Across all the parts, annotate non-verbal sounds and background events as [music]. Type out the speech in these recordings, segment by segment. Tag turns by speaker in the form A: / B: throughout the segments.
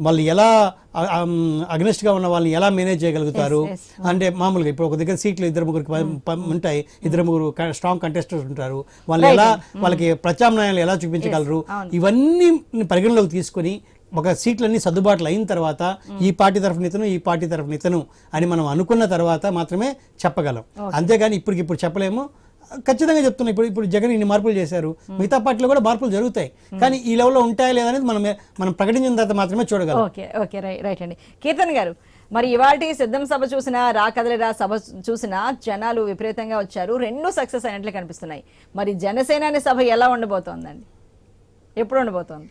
A: వాళ్ళు ఎలా అగ్నెస్ట్గా ఉన్న వాళ్ళని ఎలా మేనేజ్ చేయగలుగుతారు. అంటే మామూలుగా ఇప్పుడు ఒక దగ్గర సీట్లు ఇద్దరు ముగ్గురికి ప- ఉంటాయి. ఇద్దరు ముగ్గురు స్ట్రాంగ్ కంటెస్టెంట్స్ ఉంటారు. వాళ్ళు ఎలా వాళ్ళకి ప్రత్యామ్నాయాలు ఎలా చూపించగలరు? ఇవన్నీ పరిగణలోకి తీసుకొని ఒక సీట్లన్నీ సర్దుబాట్లు అయిన తర్వాత ఈ పార్టీ తరఫున ఇతను ఈ పార్టీ తరఫున ఇతను అని మనం అనుకున్న తర్వాత మాత్రమే చెప్పగలం. అంతేగాని ఇప్పటికి ఇప్పుడు చెప్పలేము. ఖచ్చితంగా చెప్తున్నా. ఇప్పుడు ఇప్పుడు జగన్ ఇన్ని మార్పులు చేశారు. మిగతా పార్టీలో కూడా మార్పులు జరుగుతాయి. కానీ ఈ లెవెల్లో ఉంటాయా లేదనేది మనం మనం ప్రకటించిన తర్వాత మాత్రమే చూడగలం.
B: ఓకే ఓకే రైట్ అండి. కీర్తన్ గారు మరి ఇవాటి సిద్ధం సభ చూసినా రా కదలిరా సభ చూసినా జనాలు విపరీతంగా వచ్చారు. రెండు సక్సెస్ అయినట్లు కనిపిస్తున్నాయి. మరి జనసేనాని సభ ఎలా ఉండబోతోందండి? ఎప్పుడు ఉండబోతోంది?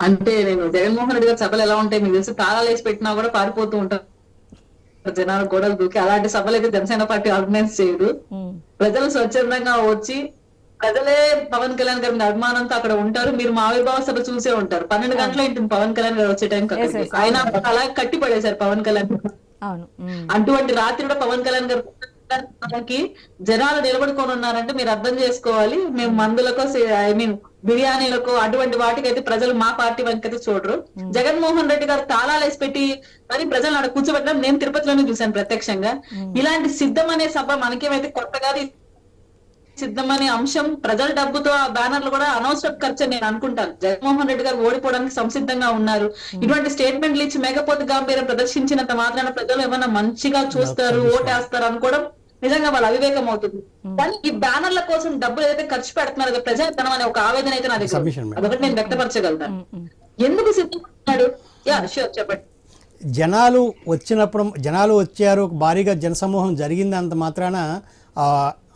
C: అంటే నేను జగన్మోహన్ రెడ్డి గారి సభలు ఎలా ఉంటాయి మీకు తెలిసి తాళాలు వేసి పెట్టినా కూడా పారిపోతూ ఉంటారు. జనాలు గోడలు దూకి అలాంటి సభలు అయితే జనసేన పార్టీ ఆర్గనైజ్ చేయదు. ప్రజలు స్వచ్ఛందంగా వచ్చి ప్రజలే పవన్ కళ్యాణ్ గారి అభిమానంతో అక్కడ ఉంటారు. మీరు మా ఆవిర్భావ సభ చూసే ఉంటారు. పన్నెండు గంటల ఇంటి పవన్ కళ్యాణ్ గారు వచ్చే టైం. ఆయన అలా కట్టి పడేశారు పవన్ కళ్యాణ్ అటువంటి రాత్రి కూడా పవన్ కళ్యాణ్ గారు మనకి జనాలు నిలబడుకొని ఉన్నారంటే మీరు అర్థం చేసుకోవాలి. మేము మందులకు ఐ మీన్ బిర్యానీలకు అటువంటి వాటికైతే ప్రజలు మా పార్టీ వెనకైతే చూడరు. జగన్మోహన్ రెడ్డి గారు తాళాలు వేసి పెట్టి మరి ప్రజలు అక్కడ కూర్చోబెట్టడం నేను తిరుపతిలోనే చూశాను ప్రత్యక్షంగా. ఇలాంటి సిద్ధం అనే సభ మనకేమైతే కొత్తగా సిద్ధం అనే అంశం ప్రజల డబ్బుతో ఆ బ్యానర్లు కూడా అనవసరం ఖర్చు నేను అనుకుంటాను. జగన్మోహన్ రెడ్డి గారు ఓడిపోవడానికి సంసిద్ధంగా ఉన్నారు. ఇటువంటి స్టేట్మెంట్లు ఇచ్చి మేకపోతే గాంభీర్యం ప్రదర్శించినంత మాత్రాన ప్రజలు ఏమైనా మంచిగా చూస్తారు ఓటేస్తారు అనుకోవడం నిజంగా వాళ్ళ అవివేకం అవుతుంది. కానీ ఈ బ్యానర్ల కోసం డబ్బులు ఏదైతే ఖర్చు పెడుతున్నారో ప్రజాధనం అనే ఒక ఆవేదన అయితే నా దగ్గర ఉంది.
A: Submission, madam.
C: అదొకటి నేను వ్యక్తపరచగలుగుతాను. ఎందుకు సిద్ధపడుతున్నాడు యా షూర్ చెప్పండి.
A: జనాలు వచ్చినప్పుడు జనాలు వచ్చారు భారీగా జనసమూహం జరిగింది అంత మాత్రాన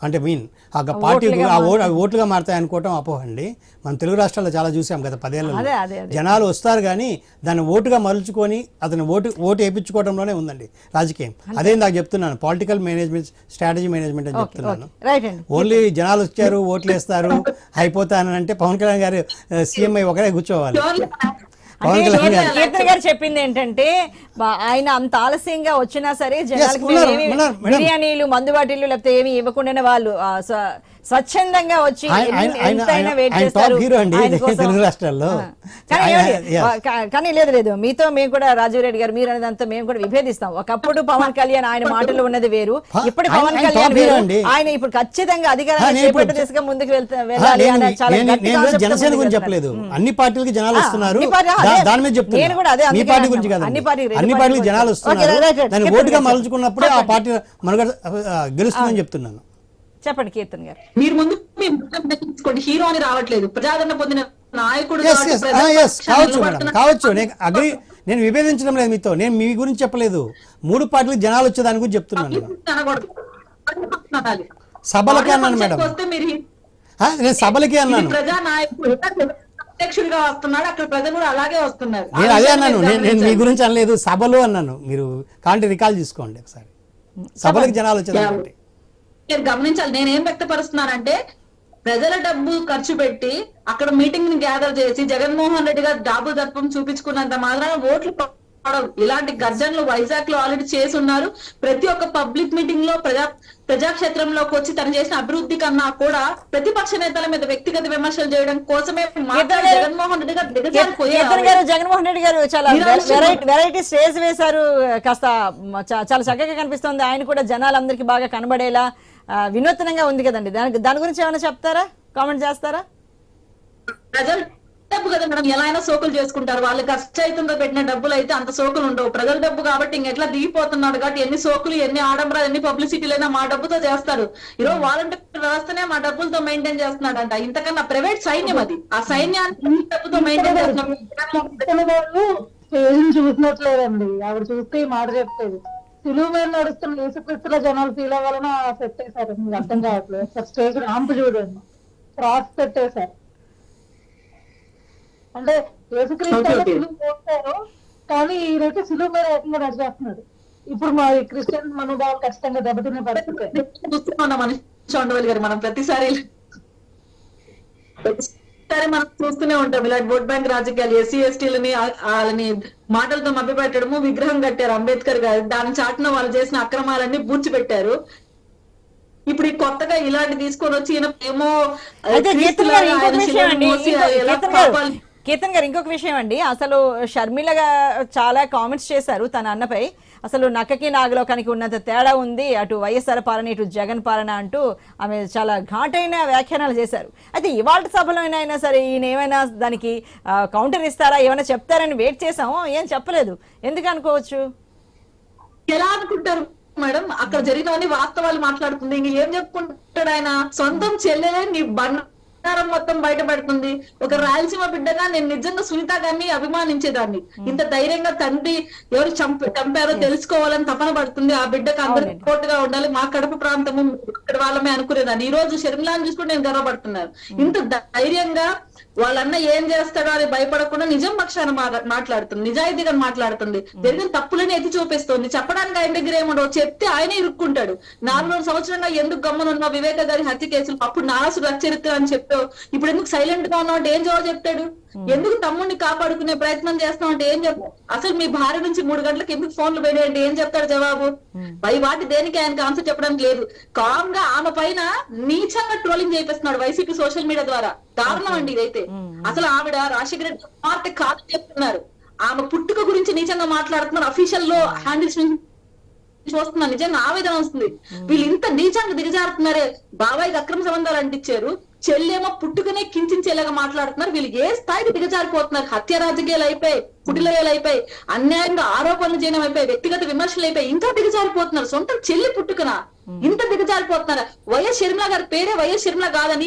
A: అంటే మీన్ ఆ పార్టీ ఆ ఓట్లుగా మారుతాయి. అనుకోవటం అపోహ అండి మనం తెలుగు రాష్ట్రాల్లో చాలా చూసాం గత పదేళ్ళలో
B: అదే అదే అదే.
A: జనాలు వస్తారు కానీ దాన్ని ఓటుగా మలుచుకొని అతను ఓటు ఓటు వేయించుకోవడంలోనే ఉందండి రాజకీయం. అదే నాకు చెప్తున్నాను పొలిటికల్ మేనేజ్మెంట్ స్ట్రాటజీ మేనేజ్మెంట్ అని చెప్తున్నాను. ఓన్లీ జనాలు వచ్చారు ఓట్లు వేస్తారు [laughs] అయిపోతానంటే పవన్ కళ్యాణ్ గారు సీఎం అయి ఒకరే కూర్చోవాలి. గారు
B: కీర్తన గారు చెప్పింది ఏంటంటే ఆయన అంత ఆలస్యంగా వచ్చినా సరే జనాలకు. బిర్యానీలు మందు బాటిల్లు లేకపోతే ఏమి ఇవ్వకుండానే వాళ్ళు స్వచ్ఛందంగా వచ్చి.
A: తెలుగు రాష్ట్రాల్లో.
B: కానీ లేదు లేదు మీతో మేము కూడా రాజీవ్ రెడ్డి గారు మీరు అనేదంతా మేము కూడా విభేదిస్తాం ఒకప్పుడు పవన్ కళ్యాణ్ ఆయన మాటలు ఉన్నది వేరు ఇప్పుడు పవన్ కళ్యాణ్ వేరు. ఆయన ఇప్పుడు ఖచ్చితంగా అధికారాన్ని చేపట్టే దిశగా ముందుకు వెళ్ళాలి
A: జనసేన గురించి. చెప్పలేదు అన్ని పార్టీలకి జనాలు వస్తున్నారు
B: అన్ని.
A: దాని మీద చెప్తున్నా
B: నేను కూడా అదే అందుకే
A: పార్టీ. గురించి కాదండి
B: అన్ని పార్టీ-
A: అన్ని
B: పార్టీ
A: పార్టీలకు. జనాలు వస్తున్నారు. దాన్ని ఓటుగా. మలుచుకున్నప్పుడే ఆ పార్టీ మనుగడ గెలుస్తుందని చెప్తున్నాను
B: చెప్పండి కీర్తన్ గారు.
C: మీరు ముందు తీసుకోండి హీరో అని రావట్లేదు. ప్రజాదరణ పొందిన నాయకుడు
A: కావచ్చు మేడం.
C: నిలబడుతున్న-
A: కావచ్చు. నేను అగ్రి నేను విభేదించడం లేదు మీతో. నేను మీ గురించి చెప్పలేదు. మూడు పార్టీలకు జనాలు వచ్చే దాని గురించి చెప్తున్నాను. సభలకే అన్నాను మేడం. నేను సభలకే అన్నాను.
C: ప్రజా నాయకుడు అధ్యక్షుడిగా వస్తున్నాడు. అక్కడ ప్రజలు కూడా అలాగే వస్తున్నారు.
A: నేను అదే అన్నాను. నేను మీ. గురించి అనలేదు. సభలు అన్నాను. మీరు కాంటే రికాల్ చేసుకోండి ఒకసారి. సభలకు జనాలు వచ్చేదాన్ని
C: మీరు గమనించాలి నేను ఏం వ్యక్తపరుస్తున్నానంటే ప్రజల డబ్బు ఖర్చు పెట్టి అక్కడ మీటింగ్ని గ్యాదర్ చేసి జగన్మోహన్ రెడ్డి గారు డాబు దర్పం చూపించుకున్నంత మాత్రాన ఓట్లు పడవు ఇలాంటి గర్జనలు వైజాగ్లో ఆల్రెడీ చేసి ఉన్నారు ప్రతి ఒక్క పబ్లిక్ మీటింగ్లో ప్రజా ప్రజాక్షేత్రంలోకి వచ్చి తను చేసిన అభివృద్ధి కన్నా కూడా ప్రతిపక్ష నేతల మీద వ్యక్తిగత విమర్శలు చేయడం కోసమే జగన్మోహన్ రెడ్డి గారు దిగజారిపోయారు.
B: జగన్మోహన్ రెడ్డి గారు చాలా. వెరైటీ స్టేజ్ వేశారు కాస్త చాలా చక్కగా కనిపిస్తుంది ఆయన కూడా జనాలందరికీ బాగా కనబడేలా వినూత్నంగా ఉంది కదండి. దాని దాని గురించి ఏమైనా చెప్తారా? కామెంట్ చేస్తారా?
C: ప్రజల డబ్బు కదా మేడం. ఎలా అయినా సోకులు చేసుకుంటారు. వాళ్ళు కష్టైతుందో పెట్టిన డబ్బులు అయితే అంత సోకులు ఉండవు. ప్రజల డబ్బు కాబట్టి ఇంకెట్లా దిగిపోతున్నాడు కాబట్టి ఎన్ని సోకులు ఎన్ని ఆడంబరాలు ఎన్ని పబ్లిసిటీలైనా మా డబ్బుతో చేస్తారు. ఈరోజు వాలంటీర్ వ్యవస్థనే మా డబ్బులతో మెయింటైన్ చేస్తున్నాడంట. ఇంతకన్నా ప్రైవేట్ సైన్యం అది. ఆ సైన్యాన్ని డబ్బుతో మెయింటైన్ చేస్తున్నాం
D: వాళ్ళు ఏం చూసినట్లేదండి ఆవిడ చూస్తే మాట చెప్పేది సులువు మీద నడుస్తున్న యేసుక్రీస్తుల జనాలు ఫీల్ అవ్వాలని పెట్టేశారు. మీకు అర్థం కావట్లేదు. ఒకసారి స్టేజ్ రాంపు చూడండి. క్రాస్ పెట్టేశారు. అంటే యేసుక్రీస్తు. సులువు పోతారు కానీ ఈయనైతే సులువు మీద ఏకంగా నడిచేస్తున్నాడు ఇప్పుడు మా క్రిస్టియన్ మనోభావాలు ఖచ్చితంగా దెబ్బతినే పరిస్థితి.
C: చూస్తూనే ఉన్నాం మనిషి ఉండవాలి గారు మనం ప్రతిసారి ప్రతిసారి మనం చూస్తూనే ఉంటాం. ఇలాంటి ఓట్ బ్యాంక్ రాజకీయాలు ఎస్సీ ఎస్టీలని వాళ్ళని మాటలతో మభ్యపెట్టడము విగ్రహం కట్టారు అంబేద్కర్ గారు. దాని చాటున వాళ్ళు చేసిన అక్రమాలన్నీ పూడ్చిపెట్టారు ఇప్పుడు ఈ కొత్తగా ఇలాంటి తీసుకొని వచ్చి ఈయన ఏమో
B: కీర్తన్ గారు ఇంకొక విషయం అండి. అసలు షర్మిలగా చాలా కామెంట్స్ చేశారు తన అన్నపై. అసలు నక్కకి నాగలోకానికి ఉన్నంత తేడా ఉంది. అటు వైఎస్ఆర్ పాలన ఇటు జగన్ పాలన అంటూ ఆమె చాలా ఘాటైన వ్యాఖ్యానాలు చేశారు. అయితే ఇవాళ సభలో అయినా సరే ఈయన ఏమైనా దానికి కౌంటర్ ఇస్తారా ఏమైనా చెప్తారని వెయిట్ చేసాము ఏం చెప్పలేదు. ఎందుకు అనుకోవచ్చు?
C: ఎలా అనుకుంటారు మేడం? అక్కడ జరిగినవన్నీ వాస్తవాలు మాట్లాడుతుంది. ఇంక ఏం చెప్పుకుంటాడు ఆయన? సొంతం చెల్లెలే నీ బండారం మొత్తం బయటపడుతుంది. ఒక రాయలసీమ బిడ్డగా నేను నిజంగా సునీత గారిని అభిమానించేదాన్ని. ఇంత ధైర్యంగా తండ్రి ఎవరు చంప చంపారో తెలుసుకోవాలని తపన పడుతుంది. ఆ బిడ్డకు అందరూ. సపోర్ట్గా ఉండాలి. మా కడప ప్రాంతము ఇక్కడ వాళ్ళమే అనుకునేదాన్ని. ఈ రోజు షర్మిలాని చూసుకుంటే నేను గర్వపడుతున్నాను. ఇంత ధైర్యంగా వాళ్ళన్న ఏం చేస్తాడో అని భయపడకుండా నిజం పక్షాన మాట్లాడుతుంది నిజాయితీగా మాట్లాడుతుంది. జరిగిన తప్పులని ఎత్తి చూపిస్తుంది. చెప్పడానికి ఆయన దగ్గర ఏముండవు. చెప్తే ఆయనే ఇరుక్కుంటాడు. నాలుగు సంవత్సరంగా ఎందుకు గమ్మనున్నావు? వివేక గారి హత్య కేసులు. అప్పుడు నాసు రచరిత్ర అని చెప్పావు. ఇప్పుడు ఎందుకు సైలెంట్గా ఉన్నావు? అంటే ఏం జవాబు చెప్తాడు? ఎందుకు తమ్ముడిని కాపాడుకునే ప్రయత్నం చేస్తావు అంటే ఏం చెప్తావు అసలు మీ భార్య నుంచి మూడు గంటలకు ఎందుకు ఫోన్లు పోయాయంటే ఏం చెప్తాడు జవాబు? పై వాటి దేనికి ఆయనకి ఆన్సర్ చెప్పడానికి లేదు. కామ్గా ఆమె పైన నీచంగా ట్రోలింగ్ చేపిస్తున్నాడు వైసీపీ సోషల్ మీడియా ద్వారా. దారుణం అండి అయితే. అసలు ఆవిడ రాజశేఖర రెడ్డి కుమార్తె కాదు చెప్తున్నారు. ఆమె పుట్టుక గురించి నిజంగా మాట్లాడుతున్నారు. అఫీషియల్లో హ్యాండిల్స్ నుంచి చూస్తున్నా నిజంగా ఆవేదన వస్తుంది. వీళ్ళు ఇంత నీచంగా దిగజారుతున్నారే. బాబాయ్కి అక్రమ సంబంధాలు అంటించారు. చెల్లేమో పుట్టుకనే కించించేలాగా మాట్లాడుతున్నారు. వీళ్ళు ఏ స్థాయికి దిగజారిపోతున్నారు? హత్య రాజకీయాలు అయిపోయి కుటిలయాలు అయిపోయి అన్యాయంగా ఆరోపణలు చేయడం అయిపోయి వ్యక్తిగత విమర్శలు అయిపోయి ఇంకా దిగజారిపోతున్నారు. సొంత చెల్లి పుట్టుకన? ఇంత దిగజారిపోతున్నారు? వైఎస్ షర్మిల గారి పేరే వైఎస్ షర్మిల కాదని